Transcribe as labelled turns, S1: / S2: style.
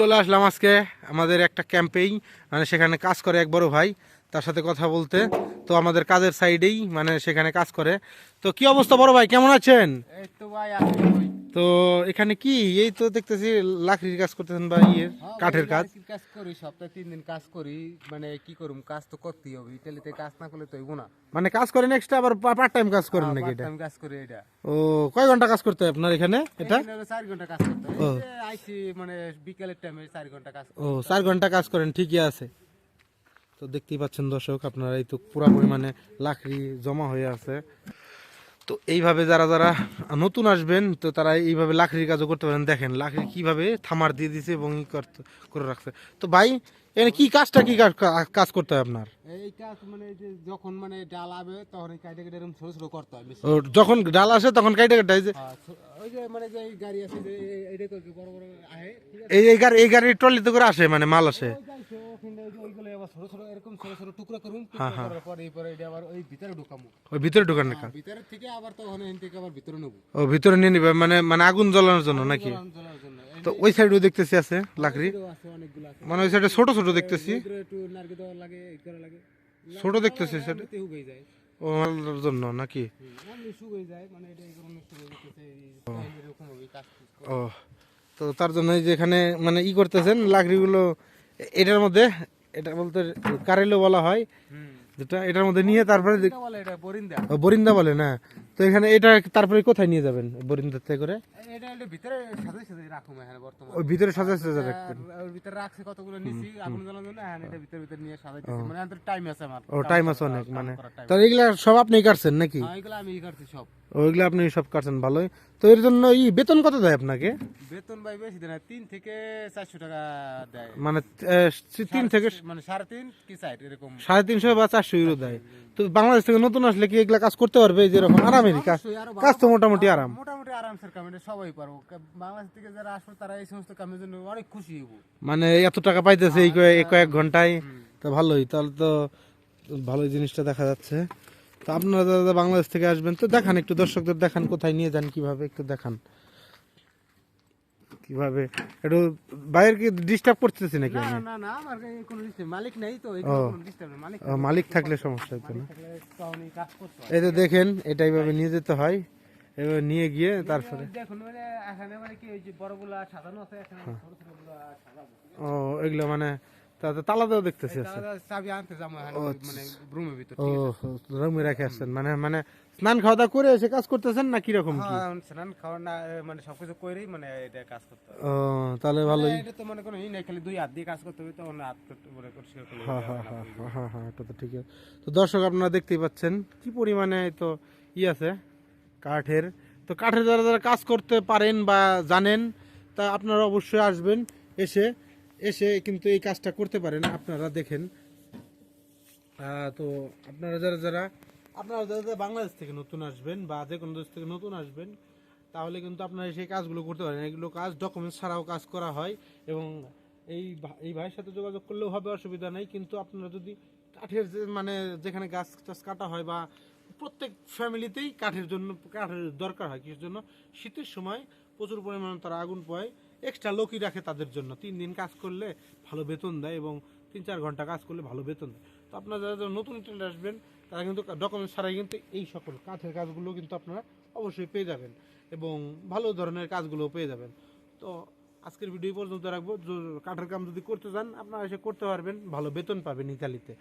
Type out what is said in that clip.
S1: চলে আসলাম আজকে আমাদের একটা ক্যাম্পেই মানে সেখানে কাজ করে এক বড় ভাই। তার সাথে কথা বলতে। তো আমাদের কাজের সাইডেই মানে সেখানে কাজ করে। তো কি অবস্থা বড় ভাই? কেমন আছেন?
S2: তো
S1: এখানে কি? এই তো দেখতেছি লাকড়ির কাজ করতেছেন বা ইয়ের
S2: হ্যাঁ
S1: কাঠের কাজ।
S2: কাজ করি সপ্তাহে তিন দিন কাজ করি। মানে কি করুম কাজ তো করতেই হবে। ইটালিতে কাজ না করলে তো হইব না।
S1: মানে কাজ করেন এক্সট্রা আবার পার্ট টাইম কাজ করেন নাকি এটা?
S2: কাজ করি এটা।
S1: ও কয় ঘণ্টা কাজ করতে হয় আপনার এখানে? এটা?
S2: এখানে হলো চার ঘণ্টা কাজ করতে হয়। আইসি মানে বিকেলের টাইমে চার ঘণ্টা কাজ
S1: ও চার ঘণ্টা কাজ করেন ঠিকই আছে। তো দেখতেই পাচ্ছেন দর্শক আপনারা এই তো পুরা পরিমাণে লাকড়ি জমা হয়ে আছে। তো এইভাবে যারা যারা নতুন আসবেন তো তারা এইভাবে লাকড়ির কাজও করতে পারেন। দেখেন লাকড়ি কীভাবে থামার দিয়ে দিছে এবং ই করে রাখছে। তো ভাই এখানে কি কাজটা কি কাজ- করতে হয় আপনার?
S2: এই কাজ মানে যখন মানে ডাল আবে তখন কাইটে কেটে এরকম ছোট ছোট করতে হয়
S1: যখন ডাল আসে তখন কাইটে কাটা এই যে
S2: হ্যাঁ, ওই যে মানে যে গাড়ি যে এই- বড় বড় আহে
S1: এই গাড়ি এই গাড়ির ট্রলিতে করে আসে মানে মাল আসে
S2: ওই যাইছে, ওখানে ওই যে ওইগুলো আবার ছোট ছোট এরকম ছোট ছোট টুকরা করুন টুকরা করার পরে এরপরে এটা আবার ওই ভিতরে ঢুকামু।
S1: ওই ভিতরে ঢোকানোর কাজ
S2: ভিতরের থেকে আবার তখন এখান থেকে আবার ভিতরে নেব।
S1: ও ভিতরে নিয়ে নিবে মানে মানে আগুন জ্বালানোর জন্য নাকি?
S2: জন্য এই
S1: তো ওই সাইডেও দেখতেছি আছে লাকড়ি। মানে ওই সাইডে ছোট ছোট দেখতেছি।
S2: ভিতরে
S1: ছোট দেখতেছি সেটা
S2: এমনিতে শুকিয়ে যায়।
S1: ও মালার জন্য নাকি?
S2: মানে।
S1: ও। তো তার জন্য এই যে এখানে মানে ই করতেছেন লাকড়িগুলো এটার মধ্যে এটা বলতে কারেলো বলা হয়। যেটা এটার মধ্যে নিয়ে তারপরে
S2: বলে এটা বরিন্দা।
S1: বরিন্দা বলে না। তো এখানে এটা তারপরে কোথায় নিয়ে যাবেন বরিন্দা থেকে করে?
S2: এটা ভিতরে সাজাই সাজাই রাখুম এখানে বর্তমানে।
S1: ওই ভিতরে সাজা সাজা রাখবেন?
S2: ওর ভিতরে রাখছে কতগুলো নিছি আগুন জ্বালানোর জন্য এখন এটা ভিতরে ভিতরে নিয়ে সাজাইতেছি। মানে আমাদের টাইম আছে আমার।
S1: ও টাইম আছে অনেক মানে। তো এগুলা সব আপনি কাটছেন নাকি?
S2: হ্যাঁ এগুলো আমি ই সব।
S1: ওইগুলো আপনি সব কাটছেন ভালোই। তো এর জন্য ই বেতন কত দেয় আপনাকে?
S2: বেতন ভাই বেশি দেয় না তিন থেকে চারশো টাকা দেয়।
S1: মানে তিন থেকে
S2: মানে সাড়ে তিন কি চার এরকম।
S1: সাড়ে তিনশো বা চারশো ইউরো দেয়। তো বাংলাদেশ থেকে নতুন আসলে কি এগুলা কাজ করতে পারবে? যেরকম আরামেরই কাজ
S2: আরও
S1: কাজ তো মোটামুটি আরাম।
S2: মোটামুটি আরামসের কাম সবাই পারব বাংলাদেশ থেকে যারা আসবে তারা এই সমস্ত কামের জন্য অনেক খুশি হব
S1: মানে এত টাকা পাইতেছে এই কয়েক ঘন্টায় তো ভালোই। তাহলে তো ভালোই জিনিসটা দেখা যাচ্ছে। তো আপনারা দাদা বাংলাদেশ থেকে আসবেন তো দেখান একটু। দর্শকদের দেখান কোথায় নিয়ে যান কীভাবে একটু দেখান। কীভাবে? একটু বাইরে কি ডিস্টার্ব করতেছি নাকি
S2: না না না আমার কোনো মালিক নাই তো মালিক
S1: মালিক থাকলে সমস্যা হতো না।
S2: হয়
S1: এই তো দেখেন এটা এইভাবে নিয়ে যেতে হয় এবার নিয়ে গিয়ে তারপরে।
S2: দেখুন মানে এখানে মানে কি ওই যে বড়গুলা সাজানো আছে এখানে ছোট ছোট সাজাবো।
S1: ও এগুলো মানে তাতে তালা দেওয়া দেখতেছি
S2: চাবি আনতে যাব মানে
S1: রুমে রেখে আসছেন। মানে মানে স্নান খাওয়া দাওয়া করে এসে কাজ করতেছেন না কি?
S2: হ্যাঁ স্নান খাওয়া না মানে সবকিছু করেই মানে এটা কাজ করতে
S1: ও তাহলে ভালোই।
S2: এটা তো মনে করো নাই খালি দুই হাত দিয়ে কাজ করতে হবে হাত করতে মনে করছি
S1: হ্যাঁ হ্যাঁ হ্যাঁ হ্যাঁ, হ্যাঁ হ্যাঁ এটা তো ঠিক আছে তো দর্শক আপনারা দেখতেই পাচ্ছেন কি পরিমাণে তো ই আছে কাঠের। তো কাঠের যারা যারা কাজ করতে পারেন বা জানেন তা আপনারা অবশ্যই আসবেন এসে এসে কিন্তু এই কাজটা করতে পারেন, আপনারা দেখেন। তো আপনারা যারা যারা, আপনারা যারা যারা বাংলাদেশ থেকে নতুন আসবেন বা যে কোনো দেশ থেকে নতুন আসবেন, তাহলে কিন্তু আপনারা সেই কাজগুলো করতে পারেন। এগুলো কাজ ডকুমেন্টস ছাড়াও কাজ করা হয় এবং এই এই ভাইয়ের সাথে যোগাযোগ করলেও হবে, অসুবিধা নেই। কিন্তু আপনারা যদি কাঠের যে মানে যেখানে গাছ টাছ কাটা হয় বা প্রত্যেক ফ্যামিলিতেই কাঠের জন্য, কাঠের দরকার হয়। কিসের জন্য? শীতের সময় প্রচুর পরিমাণে তারা আগুন পয় এক্সট্রা লোকই রাখে তাদের জন্য। তিন দিন কাজ করলে ভালো বেতন দেয় এবং তিন চার ঘণ্টা কাজ করলে ভালো বেতন দেয়। তো আপনারা যারা যারা নতুন ট্রেন্ড আসবেন, তারা কিন্তু ডকুমেন্টস ছাড়াই কিন্তু এই সকল কাঠের কাজগুলো কিন্তু আপনারা অবশ্যই পেয়ে যাবেন এবং ভালো ধরনের কাজগুলো পেয়ে যাবেন। তো আজকের ভিডিও পর্যন্ত রাখব। কাঠের কাম যদি করতে চান, আপনারা এসে করতে পারবেন, ভালো বেতন পাবেন ইতালিতে।